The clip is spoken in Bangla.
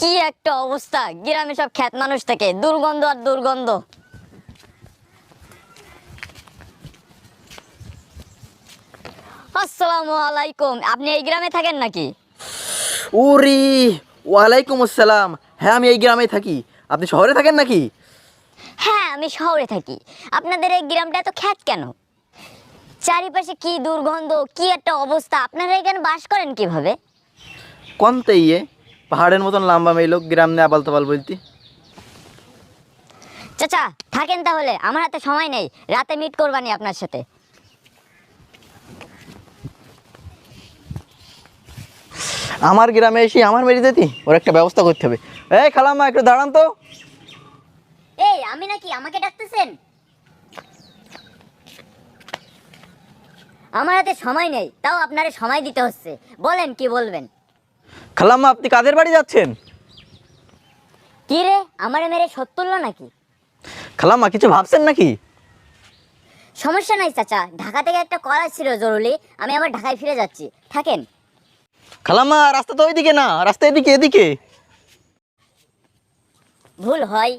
কি একটা অবস্থা? গ্রামে সব খ্যাত মানুষ থেকে দুর্গন্ধ আর দুর্গন্ধ। আসসালামু আলাইকুম আপনি এই গ্রামে থাকেন নাকি? উরি ওয়ালাইকুম আসসালাম। হ্যাঁ আমি এই গ্রামে থাকি। আপনি শহরে থাকেন নাকি? হ্যাঁ আমি শহরে থাকি। আপনাদের এই গ্রামটা এত খ্যাত কেন? চারিপাশে কি দুর্গন্ধ কি একটা অবস্থা? আপনারা এখানে বাস করেন কীভাবে? কোনতে ইয়ে পাহাড়ের মতন লম্বা মেয়ে লোক গ্রাম নিয়ে আবাল তাবাল বলতি। চাচা থাকেন তাহলে আমার হাতে সময় নেই। রাতে মিট করবানি আপনার সাথে। আমার গ্রামে এসে আমার মেরে যেতি ওর একটা ব্যবস্থা করতে হবে। এই খালাম্মা একটু দাঁড়ান তো। এই আমি নাকি আমাকে ডাকতেছেন? আমার হাতে সময় নেই তাও আপনারে সময় দিতে হচ্ছে। বলেন কি বলবেন? খালাম্মা আপনি কাদের বাড়ি যাচ্ছেন? কি রে আমার মেরে সত্তুল্য নাকি? খালাম্মা কিছু ভাবছেন নাকি? সমস্যা নাই চাচা ঢাকা থেকে একটা কল আসছিল জরুরি আমি আবার ঢাকায় ফিরে যাচ্ছি। থাকেন? খালাম্মা রাস্তা তো ওইদিকে না রাস্তা এদিকে এদিকে। ভুল হয়।